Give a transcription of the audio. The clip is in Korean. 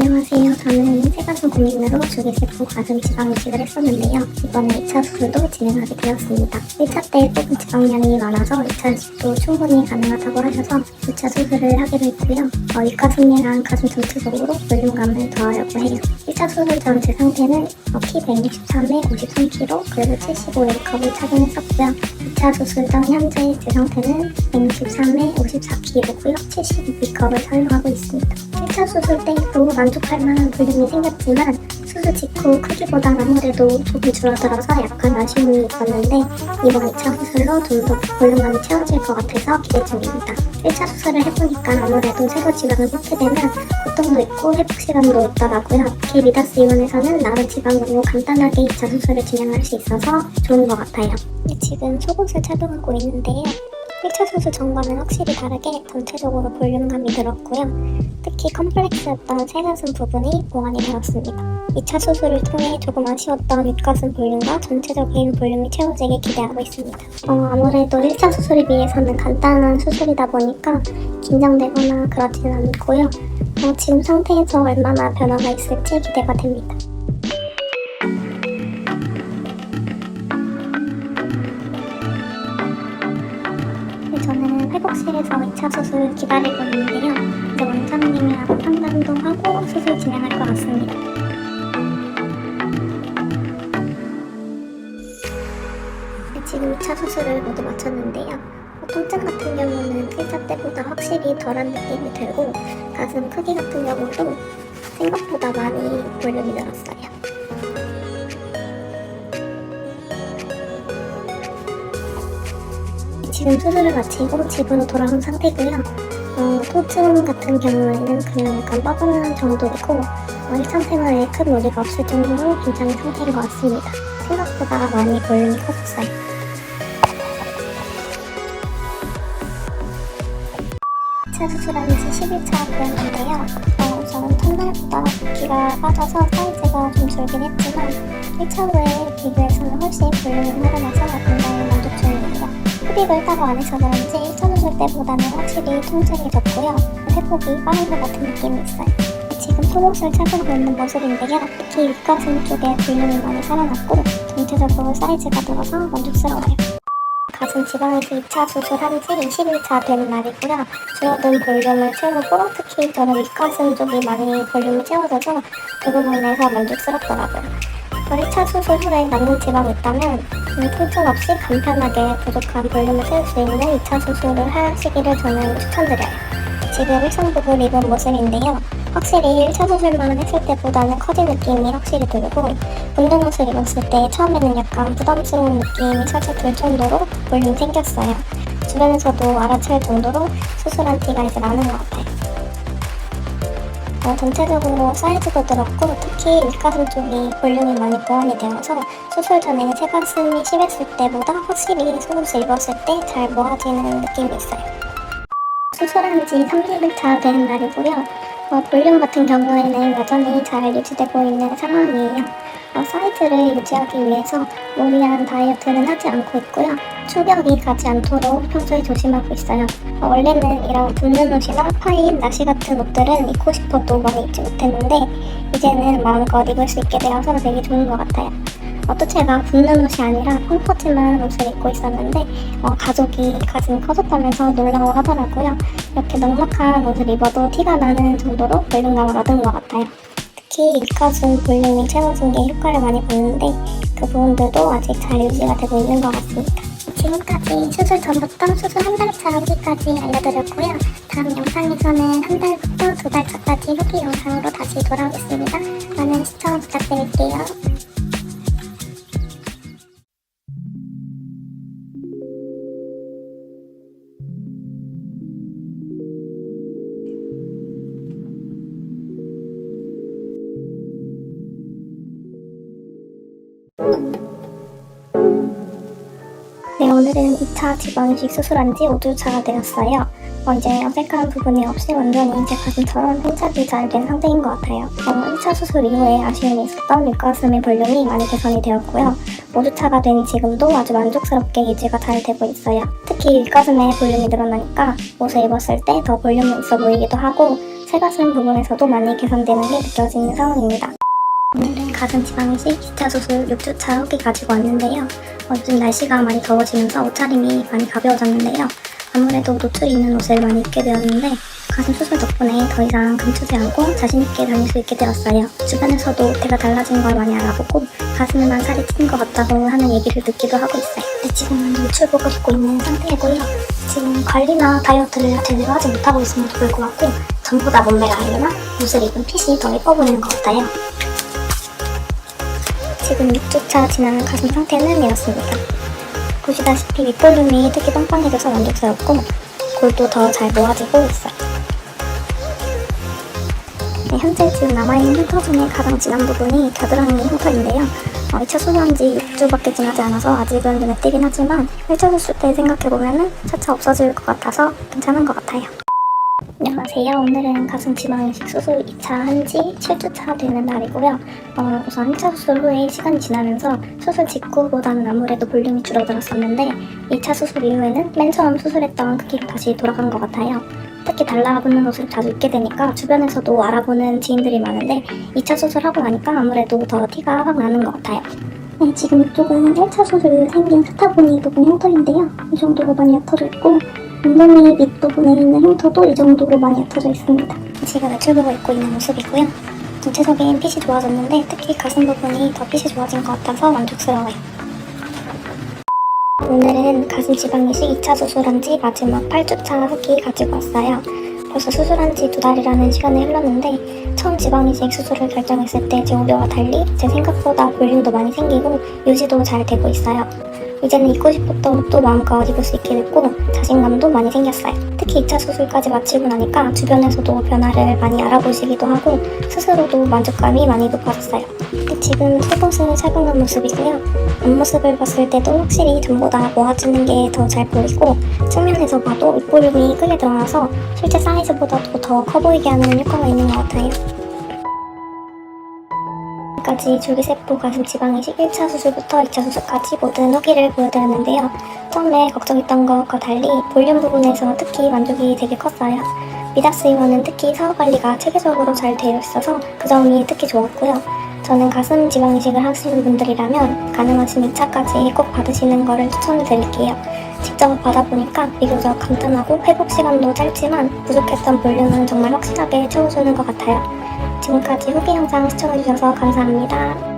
안녕하세요. 저는 세가슴 고민으로 주기세포 가슴 지방 이식을 했었는데요. 이번에 2차 수술도 진행하게 되었습니다. 1차 때 뽑은 지방량이 많아서 2차 이식도 충분히 가능하다고 하셔서 2차 수술을 하기로 했고요. 어, 윗가슴이랑 가슴 전체적으로 볼륨감을 더하려고 해요. 1차 수술 전 제 상태는 어, 키 163에 53kg, 그리고 75의 컵을 착용했었고요. 2차 수술 전 현재 제 상태는 163에 54kg고요. 72컵을 사용하고 있습니다. 1차 수술 때도 만족할 만한 볼륨이 생겼지만 수술 직후 크기보다 아무래도 조금 줄어들어서 약간 아쉬움이 있었는데 이번 2차 수술로 좀 더 볼륨감이 채워질 것 같아서 기대 중입니다. 1차 수술을 해보니까 아무래도 세로 지방을 뽑게 되면 고통도 있고 회복 시간도 있더라고요. 특히 미다스 의원에서는 나은 지방으로 간단하게 2차 수술을 진행할 수 있어서 좋은 것 같아요. 지금 속옷을 착용하고 있는데요. 1차 수술 전과는 확실히 다르게 전체적으로 볼륨감이 늘었고요. 특히 컴플렉스였던 새가슴 부분이 보완이 되었습니다. 2차 수술을 통해 조금 아쉬웠던 윗가슴 볼륨과 전체적인 볼륨이 채워지게 기대하고 있습니다. 어, 아무래도 1차 수술에 비해서는 간단한 수술이다 보니까 긴장되거나 그러진 않고요. 어, 지금 상태에서 얼마나 변화가 있을지 기대가 됩니다. 회복실에서 2차 수술 기다리고 있는데요. 이제 원장님이랑 상담도 하고 수술 진행할 것 같습니다. 네, 지금 2차 수술을 모두 마쳤는데요. 어, 통증 같은 경우는 1차 때보다 확실히 덜한 느낌이 들고 가슴 크기 같은 경우도 생각보다 많이 볼륨이 늘었어요. 지금 수술을 마치고 집으로 돌아온 상태고요. 어, 통증 같은 경우에는 그냥 약간 뻐근한 정도이고 어, 일상생활에 큰 무리가 없을 정도로 괜찮은 상태인 것 같습니다. 생각보다 많이 볼륨이 커졌어요. 차 수술한 지 11차 되었는데요. 어, 저는 첫날보다 붓기가 빠져서 사이즈가 좀 줄긴 했지만 1차 후에 비교해서는 훨씬 볼륨이 늘어나서 굉장히 만족 중입니다. 흡입을 따로 안 해서 그런지 1차 수술 때보다는 확실히 통증이 적고요. 회복이 빠른 것 같은 느낌이 있어요. 지금 속옷을 착용하고 있는 모습인데요. 특히 윗가슴 쪽에 볼륨이 많이 살아났고 전체적으로 사이즈가 늘어서 만족스러워요. 가슴 지방에서 2차 수술한 지 20일차 된 날이고요. 줄어든 볼륨을 채우고 특히 저는 윗가슴 쪽이 많이 볼륨이 채워져서 그 부분에서 만족스럽더라고요. 1차 수술 후에 남는 지방이 있다면 음, 통증 없이 간편하게 부족한 볼륨을 채울 수 있는 2차 수술을 하시기를 저는 추천드려요. 지금 일상복을 입은 모습인데요. 확실히 1차 수술만 했을 때보다는 커진 느낌이 확실히 들고 붙는 옷을 입었을 때 처음에는 약간 부담스러운 느낌이 살짝 들 정도로 볼륨이 생겼어요. 주변에서도 알아챌 정도로 수술한 티가 이제 나는 것 같아요. 어, 전체적으로 사이즈도 늘었고 특히 윗가슴 쪽이 볼륨이 많이 보완이 되어서 수술 전에 새가슴이 심했을 때보다 확실히 속옷을 입었을 때 잘 모아지는 느낌이 있어요. 수술한 지 30일 차 된 날이고요. 어, 볼륨 같은 경우에는 여전히 잘 유지되고 있는 상황이에요. 어, 사이즈를 유지하기 위해서 무리한 다이어트는 하지 않고 있고요. 충격이 가지 않도록 평소에 조심하고 있어요. 어, 원래는 이런 붙는 옷이나 파인, 나시 같은 옷들은 입고 싶어도 많이 입지 못했는데 이제는 마음껏 입을 수 있게 되어서 되게 좋은 것 같아요. 어, 또 제가 붙는 옷이 아니라 펑퍼짐한 옷을 입고 있었는데 어, 가족이 가슴이 커졌다면서 놀라워 하더라고요. 이렇게 넉넉한 옷을 입어도 티가 나는 정도로 볼륨감을 얻은 것 같아요. 특히 윗가슴 볼륨이 채워진 게 효과를 많이 보는데 그 부분들도 아직 잘 유지가 되고 있는 것 같습니다. 지금까지 수술 전부터 수술 한 달차 후기까지 알려드렸고요. 다음 영상에서는 한 달부터 두 달 차까지 후기 영상으로 다시 돌아오겠습니다. 많은 시청 부탁드릴게요. 네, 오늘은 2차 지방이식 수술한 지 5주차가 되었어요. 어, 이제 어색한 부분이 없이 완전히 제 가슴처럼 생착이 잘 된 상태인 것 같아요. 어, 1차 수술 이후에 아쉬움이 있었던 윗가슴의 볼륨이 많이 개선이 되었고요. 5주차가 된 지금도 아주 만족스럽게 유지가 잘 되고 있어요. 특히 윗가슴에 볼륨이 늘어나니까 옷을 입었을 때 더 볼륨이 있어 보이기도 하고 새가슴 부분에서도 많이 개선되는 게 느껴지는 상황입니다. 오늘은 가슴 지방 이식 2차 수술 6주차 후기 가지고 왔는데요. 어, 요즘 날씨가 많이 더워지면서 옷차림이 많이 가벼워졌는데요. 아무래도 노출이 있는 옷을 많이 입게 되었는데 가슴 수술 덕분에 더 이상 감추지 않고 자신있게 다닐 수 있게 되었어요. 주변에서도 옷태가 달라진 걸 많이 알아보고 가슴에만 살이 찐 것 같다고 하는 얘기를 듣기도 하고 있어요. 근데 지금은 노출복을 입고 있는 상태고요. 지금 관리나 다이어트를 제대로 하지 못하고 있음에도 불구하고 전보다 몸매가 아니라 옷을 입은 핏이 더 예뻐 보이는 것 같아요. 지금 6주차 지나는 가슴 상태는 이렇습니다. 보시다시피 윗볼륨이 특히 빵빵해져서 만족스럽고 골도 더 잘 모아지고 있어요. 네, 현재 지금 남아있는 흉터 중에 가장 진한 부분이 겨드랑이 흉터인데요. 어, 2차 수술한 지 6주밖에 지나지 않아서 아직은 눈에 띄긴 하지만 1차 수술 때 생각해보면 차차 없어질 것 같아서 괜찮은 것 같아요. 안녕하세요. 오늘은 가슴 지방 이식 수술 2차 한 지 7주차 되는 날이고요. 어, 우선 1차 수술 후에 시간이 지나면서 수술 직후보다는 아무래도 볼륨이 줄어들었었는데 2차 수술 이후에는 맨 처음 수술했던 크기로 다시 돌아간 것 같아요. 특히 달라붙는 옷을 자주 입게 되니까 주변에서도 알아보는 지인들이 많은데 2차 수술하고 나니까 아무래도 더 티가 확 나는 것 같아요. 네, 지금 이쪽은 1차 수술 생긴 스타보니 부분 흉터인데요. 이 정도로 많이 옅어져 있고 엉덩이 밑부분에 있는 흉터도 이 정도로 많이 옅어져 있습니다. 지금 외출복을 입고 있는 모습이고요. 전체적인 핏이 좋아졌는데 특히 가슴 부분이 더 핏이 좋아진 것 같아서 만족스러워요. 오늘은 가슴 지방 이식 2차 수술한 지 마지막 8주차 후기 가지고 왔어요. 벌써 수술한 지 두 달이라는 시간이 흘렀는데 처음 지방 이식 수술을 결정했을 때 제 우려와 달리 제 생각보다 볼륨도 많이 생기고 유지도 잘 되고 있어요. 이제는 입고 싶었던 옷도 마음껏 입을 수 있게 됐고 자신감도 많이 생겼어요. 특히 2차 수술까지 마치고 나니까 주변에서도 변화를 많이 알아보시기도 하고 스스로도 만족감이 많이 높아졌어요. 지금 속옷을 착용한 모습이고요. 앞모습을 봤을 때도 확실히 전보다 모아지는 게 더 잘 보이고 측면에서 봐도 윗볼륨이 크게 드러나서 실제 사이즈보다도 더 커 보이게 하는 효과가 있는 것 같아요. 지금까지 줄기세포 가슴 지방 이식 1차 수술부터 2차 수술까지 모든 후기를 보여드렸는데요. 처음에 걱정했던 것과 달리 볼륨 부분에서 특히 만족이 되게 컸어요. 미다스 의원은 특히 사후 관리가 체계적으로 잘 되어 있어서 그 점이 특히 좋았고요. 저는 가슴 지방 이식을 하시는 분들이라면 가능하신 2차까지 꼭 받으시는 것을 추천드릴게요. 직접 받아보니까 비교적 간단하고 회복 시간도 짧지만 부족했던 볼륨은 정말 확실하게 채워주는 것 같아요. 지금까지 후기 영상 시청해주셔서 감사합니다.